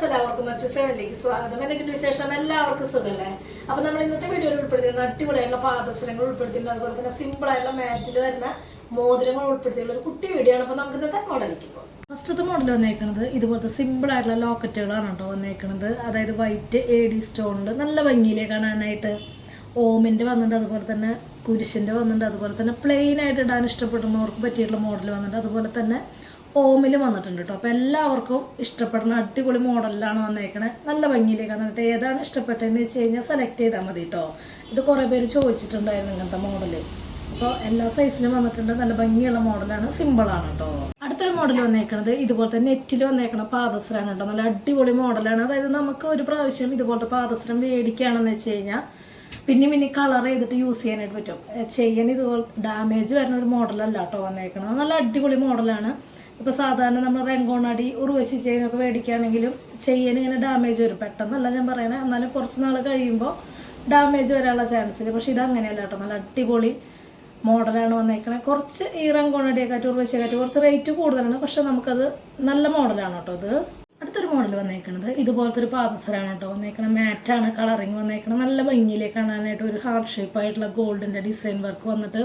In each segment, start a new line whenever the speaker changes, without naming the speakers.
Friends എല്ലാവർക്കും മറ്റു സെവനിലേക്ക് സ്വാഗതം. എന്തെങ്കിലും വിശേഷം? എല്ലാവർക്കും സുഖമല്ലേ അപ്പൊ നമ്മൾ ഇന്നത്തെ വീഡിയോയിൽ ഉൾപ്പെടുത്തിയിരുന്ന അടിപൊളിയായിട്ടുള്ള പാദസരങ്ങൾ ഉൾപ്പെടുത്തിയിട്ടുണ്ട്. അതുപോലെ തന്നെ സിമ്പിൾ ആയിട്ടുള്ള മാറ്റിൽ വരുന്ന മോതിരങ്ങൾ ഉൾപ്പെടുത്തിയുള്ള ഒരു കുട്ടി വീഡിയോ ആണ്. അപ്പൊ നമുക്ക് ഇന്നത്തെ മോഡലിലേക്ക് പോകാം. ഫസ്റ്റത്തെ മോഡൽ വന്നേക്കുന്നത് ഇതുപോലത്തെ സിമ്പിൾ ആയിട്ടുള്ള ലോക്കറ്റുകളാണ് കേട്ടോ വന്നേക്കുന്നത് അതായത് വൈറ്റ് എ ഡി സ്റ്റോണിൽ നല്ല ഭംഗിയിലേ കാണാനായിട്ട് ഓമിന്റെ വന്നിട്ടുണ്ട്. അതുപോലെ തന്നെ കുരിശിന്റെ വന്നിട്ടുണ്ട്. അതുപോലെ തന്നെ പ്ലെയിൻ ആയിട്ട് ഇടാൻ ഇഷ്ടപ്പെടുന്നവർക്ക് പറ്റിയിട്ടുള്ള മോഡൽ വന്നിട്ടുണ്ട്. അതുപോലെ തന്നെ ഓമിൽ വന്നിട്ടുണ്ട് കേട്ടോ അപ്പോൾ എല്ലാവർക്കും ഇഷ്ടപ്പെടുന്ന അടിപൊളി മോഡലിലാണ് വന്നേക്കണേ. നല്ല ഭംഗിയിലേക്ക് വന്നിട്ട് ഏതാണ് ഇഷ്ടപ്പെട്ടതെന്ന് വെച്ച് കഴിഞ്ഞാൽ സെലക്ട് ചെയ്താൽ മതി കേട്ടോ ഇത് കുറേ പേര് ചോദിച്ചിട്ടുണ്ടായിരുന്നു ഇങ്ങനത്തെ മോഡൽ അപ്പോൾ എല്ലാ സൈസിലും വന്നിട്ടുണ്ട്. നല്ല ഭംഗിയുള്ള മോഡലാണ് സിമ്പിളാണ് കേട്ടോ അടുത്തൊരു മോഡൽ വന്നേക്കണത് ഇതുപോലത്തെ നെറ്റിൽ വന്നേക്കണ പാദസരാണ് കേട്ടോ നല്ല അടിപൊളി മോഡലാണ് അതായത് നമുക്ക് ഒരു പ്രാവശ്യം ഇതുപോലത്തെ പാദസരം മേടിക്കുകയാണെന്ന് വെച്ച് കഴിഞ്ഞാൽ പിന്നെ പിന്നെ കളർ ചെയ്തിട്ട് യൂസ് ചെയ്യാനായിട്ട് പറ്റും. ചെയ്യാൻ ഇതുപോലെ ഡാമേജ് വരുന്ന ഒരു മോഡലല്ല കേട്ടോ വന്നേക്കണത്. നല്ല അടിപൊളി മോഡലാണ് ഇപ്പോൾ സാധാരണ നമ്മൾ റെങ്കോണടി ഉറുവശി ചെയിനൊക്കെ മേടിക്കുകയാണെങ്കിലും ചെയ്യാൻ ഇങ്ങനെ ഡാമേജ് വരും. പെട്ടെന്നല്ല ഞാൻ പറയണേ. എന്നാലും കുറച്ച് നാൾ കഴിയുമ്പോൾ ഡാമേജ് വരാനുള്ള ചാൻസ് ഇല്ല. പക്ഷേ ഇത് അങ്ങനെയല്ല കേട്ടോ. നല്ല അടിപൊളി മോഡലാണ് വന്നേക്കണേ. കുറച്ച് ഈ റങ്കോണടിയെക്കാട്ടി ഉറുവശിയെക്കാട്ടി കുറച്ച് റേറ്റ് കൂടുതലാണ്. പക്ഷെ നമുക്കത് നല്ല മോഡലാണ് കേട്ടോ ഇത്. മോഡൽ വന്നേക്കണത്. ഇതുപോലത്തെ ഒരു പാദസരാണ് കേട്ടോ വന്നേക്കണത്. മാറ്റാണ് കളറിങ് വന്നേക്കണത്. നല്ല ഭംഗിയിലേക്ക് കാണാനായിട്ട് ഒരു ഹാർട്ട് ഷേപ്പ് ആയിട്ടുള്ള ഗോൾഡിന്റെ ഡിസൈൻ വർക്ക് വന്നിട്ട്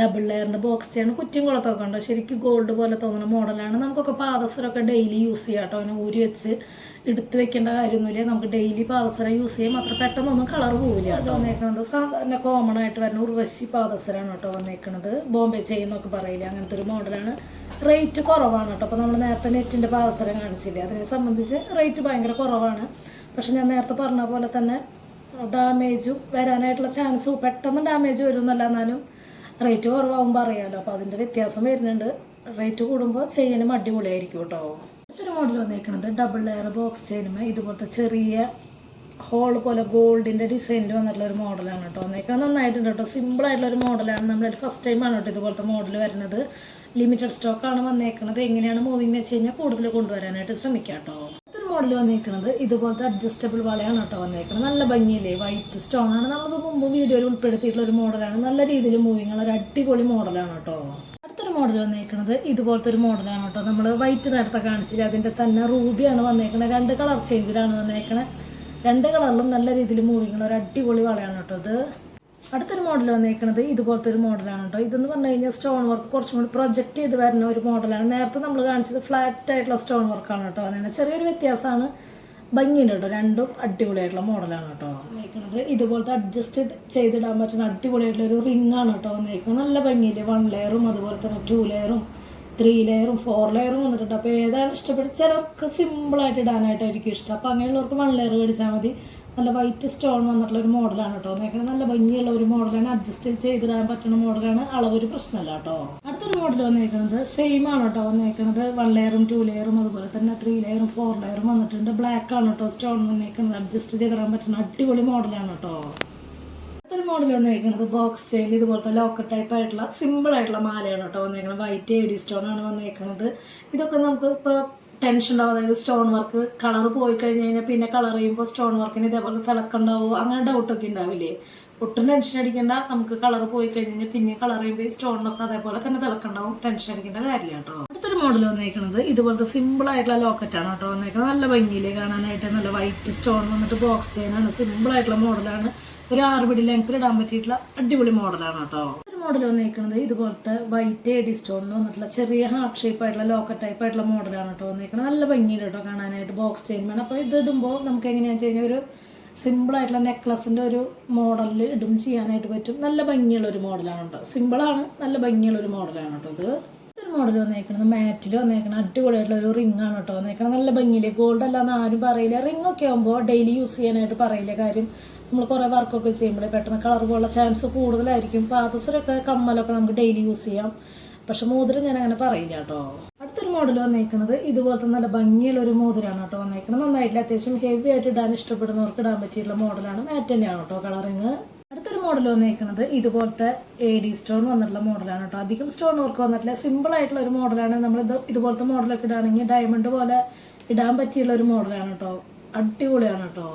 ഡബിൾ ലെയറിന്റെ ബോക്സ് ചെയ്യണം. കുറ്റിയും കുളത്തൊക്കെ ഉണ്ട്. ശരിക്കും ഗോൾഡ് പോലെ തോന്നുന്ന മോഡലാണ്. നമുക്കൊക്കെ പാദസരമൊക്കെ ഡെയിലി യൂസ് ചെയ്യാം കേട്ടോ അതിനെ ഊരി വെച്ച് എടുത്ത് വെക്കേണ്ട കാര്യമൊന്നുമില്ല. നമുക്ക് ഡെയിലി പാദസരം യൂസ് ചെയ്യാം അത്ര പെട്ടെന്നൊന്നും കളർ പോവില്ല കേട്ടോ. വന്നേക്കണത് സാധാരണ കോമൺ ആയിട്ട് വരുന്ന ഉർവശി പാദസരമാണ് കേട്ടോ വന്നേക്കണത്. ബോംബെ ചെയ്യുന്നൊക്കെ പറയില്ല അങ്ങനത്തെ ഒരു മോഡലാണ് റേറ്റ് കുറവാണ് കേട്ടോ. അപ്പോൾ നമ്മൾ നേരത്തെ നെറ്റിന്റെ പാദസരം കാണിച്ചില്ലേ? അതിനെ സംബന്ധിച്ച് റേറ്റ് ഭയങ്കര കുറവാണ്. പക്ഷെ ഞാൻ നേരത്തെ പറഞ്ഞ പോലെ തന്നെ ഡാമേജും വരാനായിട്ടുള്ള ചാൻസ് പെട്ടെന്ന് ഡാമേജ് വരും എന്നല്ല എന്നാലും റേറ്റ് കുറവാകുമ്പോൾ അറിയാമല്ലോ അപ്പോൾ അതിന്റെ വ്യത്യാസം വരുന്നുണ്ട്. റേറ്റ് കൂടുമ്പോൾ ചെയ്യാനും അടിപൊളിയായിരിക്കും കേട്ടോ. മോഡൽ വന്നിരിക്കുന്നത് ഡബിൾ ലെയർ ബോക്സ് ചെയ്യുന്ന ഇതുപോലത്തെ ചെറിയ ഹോൾ പോലെ ഗോൾഡിന്റെ ഡിസൈനിൽ വന്നിട്ടുള്ള ഒരു മോഡലാണ് കേട്ടോ വന്നേക്കാൻ നന്നായിട്ടുണ്ട് കേട്ടോ സിമ്പിൾ ആയിട്ടുള്ള ഒരു മോഡലാണ് നമ്മൾ ഫസ്റ്റ് ടൈമാണ് കേട്ടോ ഇതുപോലത്തെ മോഡൽ വരുന്നത്. ലിമിറ്റഡ് സ്റ്റോക്കാണ് വന്നേക്കുന്നത് എങ്ങനെയാണ് മൂവിങ് വെച്ച് കഴിഞ്ഞാൽ കൂടുതൽ കൊണ്ടുവരാനായിട്ട് ശ്രമിക്കാം കേട്ടോ അടുത്തൊരു മോഡൽ വന്നിരിക്കുന്നത് ഇതുപോലത്തെ അഡ്ജസ്റ്റബിൾ വളയാണ് കേട്ടോ വന്നേക്കുന്നത് നല്ല ഭംഗിയില്ലേ? വൈറ്റ് സ്റ്റോൺ ആണ്. നമ്മൾ മുമ്പ് വീഡിയോയിൽ ഉൾപ്പെടുത്തിയിട്ടുള്ള ഒരു മോഡലാണ് നല്ല രീതിയിൽ മൂവിങ്ങുള്ള ഒരു അടിപൊളി മോഡലാണ് കേട്ടോ മോഡൽ വന്നേക്കുന്നത് ഇതുപോലത്തെ ഒരു മോഡലാണ് കേട്ടോ. നമ്മൾ വൈറ്റ് നേരത്തെ കാണിച്ചില്ല? അതിന്റെ തന്നെ റൂബിയാണ് വന്നേക്കുന്നത് രണ്ട് കളർ ചേഞ്ചിലാണ് വന്നേക്കുന്നത് രണ്ട് കളറിലും നല്ല രീതിയിൽ മൂവിങ് ഉള്ള ഒരു അടിപൊളി വളയാണ് കേട്ടോ ഇത്. അടുത്തൊരു മോഡൽ വന്നേക്കുന്നത് ഇതുപോലത്തെ ഒരു മോഡലാണ് കേട്ടോ. ഇതെന്ന് പറഞ്ഞു കഴിഞ്ഞാൽ സ്റ്റോൺ വർക്ക് കുറച്ചും കൂടി പ്രൊജക്റ്റ് ചെയ്ത് വരുന്ന ഒരു മോഡലാണ് നേരത്തെ നമ്മൾ കാണിച്ചത് ഫ്ലാറ്റ് ആയിട്ടുള്ള സ്റ്റോൺ വർക്കാണ് കേട്ടോ അങ്ങനെ ചെറിയൊരു വ്യത്യാസമാണ്. ഭംഗിയുണ്ട് കേട്ടോ. രണ്ടും അടിപൊളിയായിട്ടുള്ള മോഡലാണ് കേട്ടോ. വന്നിരിക്കുന്നത് ഇതുപോലത്തെ അഡ്ജസ്റ്റ് ചെയ്തിടാൻ പറ്റുന്ന അടിപൊളിയായിട്ടുള്ള ഒരു റിംഗ് ആണ് കേട്ടോ വന്നിരിക്കുന്നത് നല്ല ഭംഗിയില്ലേ? വൺ ലെയറും അതുപോലെ തന്നെ ടു ലെയറും ത്രീ ലെയറും ഫോർ ലെയറും വന്നിട്ടുണ്ട്. അപ്പോൾ ഏതാണ് ഇഷ്ടപ്പെട്ടത് ചിലർക്ക് സിമ്പിളായിട്ട് ഇടാനായിട്ടായിരിക്കും ഇഷ്ടം. അപ്പോൾ അങ്ങനെയുള്ളവർക്ക് വൺ ലെയർ മേടിച്ചാൽ മതി. നല്ല വൈറ്റ് സ്റ്റോൺ വന്നിട്ടുള്ള ഒരു മോഡലാണ് കേട്ടോ നേക്കണ നല്ല ഭംഗിയുള്ള ഒരു മോഡലാണ് അഡ്ജസ്റ്റ് ചെയ്തിടാൻ പറ്റുന്ന മോഡലാണ് അളവൊരു പ്രശ്നമല്ല കേട്ടോ അടുത്തൊരു മോഡൽ വന്നേക്കുന്നത് സെയിം ആണ് കേട്ടോ വന്നേക്കുന്നത് വൺ ലെയറും ടു ലെയറും അതുപോലെ തന്നെ ത്രീ ലെയറും ഫോർ ലെയറും വന്നിട്ടുണ്ട്. ബ്ലാക്ക് ആണ് കേട്ടോ സ്റ്റോൺ വന്നേക്കുന്നത് അഡ്ജസ്റ്റ് ചെയ്തിടാൻ പറ്റുന്ന അടിപൊളി മോഡലാണ് കേട്ടോ അടുത്തൊരു മോഡൽ വന്നിരിക്കുന്നത് ബോക്സ് ചെയിൻ ഇതുപോലത്തെ ലോക്കൽ ടൈപ്പ് ആയിട്ടുള്ള സിമ്പിൾ ആയിട്ടുള്ള മാലയാണ് കേട്ടോ വന്നിരിക്കുന്നത് വൈറ്റ് എ ഡി സ്റ്റോൺ ആണ് വന്നിരിക്കുന്നത് ഇതൊക്കെ നമുക്ക് ഇപ്പോൾ ടെൻഷൻ ഉണ്ടാവും. അതായത് സ്റ്റോൺ വർക്ക് കളർ പോയി കഴിഞ്ഞ് കഴിഞ്ഞാൽ പിന്നെ കളർ ചെയ്യുമ്പോൾ സ്റ്റോൺ വർക്കിന് ഇതേപോലെ തിളക്കുണ്ടാവോ. അങ്ങനെ ഡൗട്ടൊക്കെ ഉണ്ടാവില്ലേ? ഒട്ടും ടെൻഷൻ അടിക്കേണ്ട. നമുക്ക് കളർ പോയി കഴിഞ്ഞ് പിന്നെ കളർ ചെയ്യുമ്പോൾ സ്റ്റോണിനൊക്കെ അതേപോലെ തന്നെ തിളക്കുണ്ടാവും. ടെൻഷൻ അടിക്കേണ്ട കാര്യമില്ല കേട്ടോ. അടുത്തൊരു മോഡൽ വന്നേക്കുന്നത് ഇതുപോലത്തെ സിമ്പിൾ ആയിട്ടുള്ള ലോക്കറ്റാണ് കേട്ടോ വന്നേക്കുന്നത് നല്ല ഭംഗിയിലേ കാണാനായിട്ട് നല്ല വൈറ്റ് സ്റ്റോൺ വന്നിട്ട് ബോക്സ് ചെയിനാണ് സിമ്പിൾ ആയിട്ടുള്ള മോഡലാണ് ഒരു ആറ് പിടി ലെങ്ത്തിൽ ഇടാൻ പറ്റിയിട്ടുള്ള അടിപൊളി മോഡലാണ് കേട്ടോ. മോഡൽ വന്നേക്കുന്നത് ഇതുപോലത്തെ വൈറ്റ് എഡി സ്റ്റോണിൽ വന്നിട്ടുള്ള ചെറിയ ഹാർട്ട് ഷേപ്പ് ആയിട്ടുള്ള ലോക്കർ ടൈപ്പ് ആയിട്ടുള്ള മോഡലാണ് കേട്ടോ വന്നേക്കുന്നത് നല്ല ഭംഗിയുണ്ട് കേട്ടോ കാണാനായിട്ട് ബോക്സ് ചെയിൻ വേണം. അപ്പോൾ ഇത് ഇടുമ്പോൾ നമുക്ക് എങ്ങനെയാണെന്ന് വെച്ച് കഴിഞ്ഞാൽ ഒരു സിമ്പിൾ ആയിട്ടുള്ള നെക്ലസിന്റെ ഒരു മോഡലിൽ ഇടും ചെയ്യാനായിട്ട് പറ്റും. നല്ല ഭംഗിയുള്ള ഒരു മോഡലാണ് കേട്ടോ. സിമ്പിളാണ് നല്ല ഭംഗിയുള്ള ഒരു മോഡലാണ് കേട്ടോ ഇത്. ഇതൊരു മോഡൽ വന്നേക്കുന്നത് മാറ്റിൽ വന്നേക്കുന്നത് അടിപൊളിയായിട്ടുള്ള ഒരു റിംഗ് ആണ് കേട്ടോ വന്നേക്കുന്നത് നല്ല ഭംഗിയില്ലേ ഗോൾഡ് അല്ലാന്ന് ആരും പറയില്ല. റിംഗ് ഒക്കെ ആകുമ്പോൾ ഡെയിലി യൂസ് ചെയ്യാനായിട്ട് പറയില്ല കാര്യം. നമ്മൾ കുറേ വർക്കൊക്കെ ചെയ്യുമ്പോൾ പെട്ടെന്ന് കളർ പോലുള്ള ചാൻസ് കൂടുതലായിരിക്കും. പാദസരൊക്കെ കമ്മലൊക്കെ നമുക്ക് ഡെയിലി യൂസ് ചെയ്യാം. പക്ഷെ മോതിരം ഞാൻ അങ്ങനെ പറയില്ല കേട്ടോ. അടുത്തൊരു മോഡൽ വന്നേക്കുന്നത് ഇതുപോലത്തെ നല്ല ഭംഗിയുള്ള ഒരു മോതിരമാണ് കേട്ടോ വന്നേക്കുന്നത് നന്നായിട്ട് അത്യാവശ്യം ഹെവി ആയിട്ട് ഇടാൻ ഇഷ്ടപ്പെടുന്നവർക്ക് ഇടാൻ പറ്റിയിട്ടുള്ള മോഡലാണ്. മാറ്റ് തന്നെയാണ് കേട്ടോ കളറിങ് അടുത്തൊരു മോഡൽ വന്നേക്കുന്നത് ഇതുപോലത്തെ എ ഡി സ്റ്റോൺ വന്നിട്ടുള്ള മോഡലാണ് കേട്ടോ. അധികം സ്റ്റോൺ വർക്ക് വന്നിട്ടില്ല. സിമ്പിൾ ആയിട്ടുള്ള ഒരു മോഡലാണ് നമ്മൾ ഇത് ഇതുപോലത്തെ മോഡലൊക്കെ ഇടുകയാണെങ്കിൽ ഡയമണ്ട് പോലെ ഇടാൻ പറ്റിയുള്ള ഒരു മോഡലാണ് കേട്ടോ. അടിപൊളിയാണ് കേട്ടോ.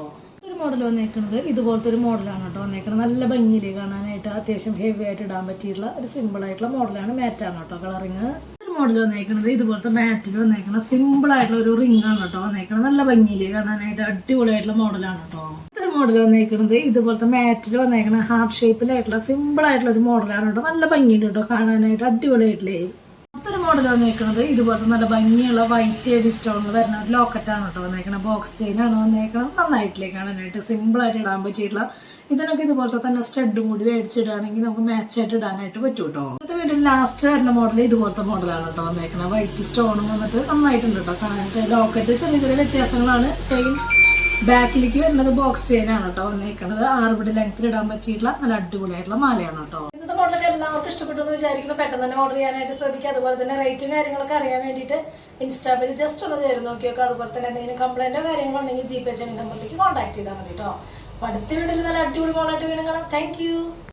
മോഡൽ വന്നേക്കുന്നത് ഇതുപോലത്തെ ഒരു മോഡലാണ് കേട്ടോ വന്നേക്കുന്നത് നല്ല ഭംഗിയിൽ കാണാനായിട്ട് അത്യാവശ്യം ഹെവി ആയിട്ട് ഇടാൻ പറ്റിയിട്ടുള്ള ഒരു സിമ്പിൾ ആയിട്ടുള്ള മോഡലാണ് മാറ്റാണ് കേട്ടോ കളറിങ് മോഡൽ വന്നേക്കുന്നത് ഇതുപോലത്തെ മാറ്റിൽ വന്നേക്കുന്ന സിമ്പിൾ ആയിട്ടുള്ള ഒരു റിംഗ് ആണ് കേട്ടോ വന്നേക്കുന്നത് നല്ല ഭംഗിയിൽ കാണാനായിട്ട് അടിപൊളിയായിട്ടുള്ള മോഡലാണ് കേട്ടോ. ഇത്തരം മോഡൽ വന്നേക്കുന്നത് ഇതുപോലത്തെ മാറ്റിൽ വന്നേക്കുന്ന ഹാർട്ട് ഷേപ്പിലായിട്ടുള്ള സിമ്പിൾ ആയിട്ടുള്ള ഒരു മോഡലാണ് കേട്ടോ. നല്ല ഭംഗിയുണ്ട് കേട്ടോ കാണാനായിട്ട് അടിപൊളിയായിട്ടില്ലേ? മോഡൽ വന്നേക്കുന്നത് ഇതുപോലത്തെ നല്ല ഭംഗിയുള്ള വൈറ്റ് ഏരി സ്റ്റോണിൽ വരുന്ന ഒരു ലോക്കറ്റാണ് കേട്ടോ വന്നേക്കുന്നത് ബോക്സ് ചെയിനാണ് വന്നേക്കുന്നത് നന്നായിട്ടിലേക്കാണ് കാണാനായിട്ട് സിമ്പിൾ ആയിട്ട് ഇടാൻ പറ്റിയിട്ടുള്ള. ഇതിനൊക്കെ ഇതുപോലത്തെ തന്നെ സ്റ്റഡും കൂടി മേടിച്ചിടുകയാണെങ്കിൽ നമുക്ക് മാച്ച് ആയിട്ട് ഇടാനായിട്ട് പറ്റും കേട്ടോ. ഇന്നത്തെ വീട്ടിൽ ലാസ്റ്റ് വരുന്ന മോഡൽ ഇതുപോലത്തെ മോഡലാണ് കേട്ടോ വന്നേക്കുന്നത് വൈറ്റ് സ്റ്റോണും വന്നിട്ട് നന്നായിട്ടുണ്ട് കേട്ടോ കാണാനായിട്ട്. ലോക്കറ്റ് ചെറിയ ചെറിയ വ്യത്യാസങ്ങളാണ്. സെയിം ബാക്കിലേക്ക് വരുന്നത് ബോക്സ് ചെയിനാണ് കേട്ടോ വന്നേക്കുന്നത് ആറുപടി ലെങ്ത്തിൽ ഇടാൻ പറ്റിയിട്ടുള്ള നല്ല അടിപൊളിയായിട്ടുള്ള മാലയാണ് കേട്ടോ. മോഡലൊക്കെ എല്ലാവർക്കും ഇഷ്ടപ്പെട്ടു എന്ന് വിചാരിക്കുന്നു. പെട്ടെന്ന് തന്നെ ഓർഡർ ചെയ്യാനായിട്ട് ശ്രദ്ധിക്കുക. അതുപോലെ തന്നെ റേറ്റും കാര്യങ്ങളൊക്കെ അറിയാൻ വേണ്ടിയിട്ട് ഇൻസ്റ്റാബിൽ ജസ്റ്റ് ഒന്ന് ചേർന്ന് നോക്കി നോക്കുക അതുപോലെ തന്നെ എന്തെങ്കിലും കംപ്ലൈന്റോ കാര്യങ്ങളോ ഉണ്ടെങ്കിൽ ജി പേ ചെയ്യുന്ന നമ്പറിലേക്ക് കോൺടാക്ട് ചെയ്താൽ മതി കേട്ടോ അപ്പോൾ അടുത്ത വീഡിയോയിൽ നല്ല അടിപൊളി മോളായിട്ട് വീണ്ടും കാണാം. താങ്ക്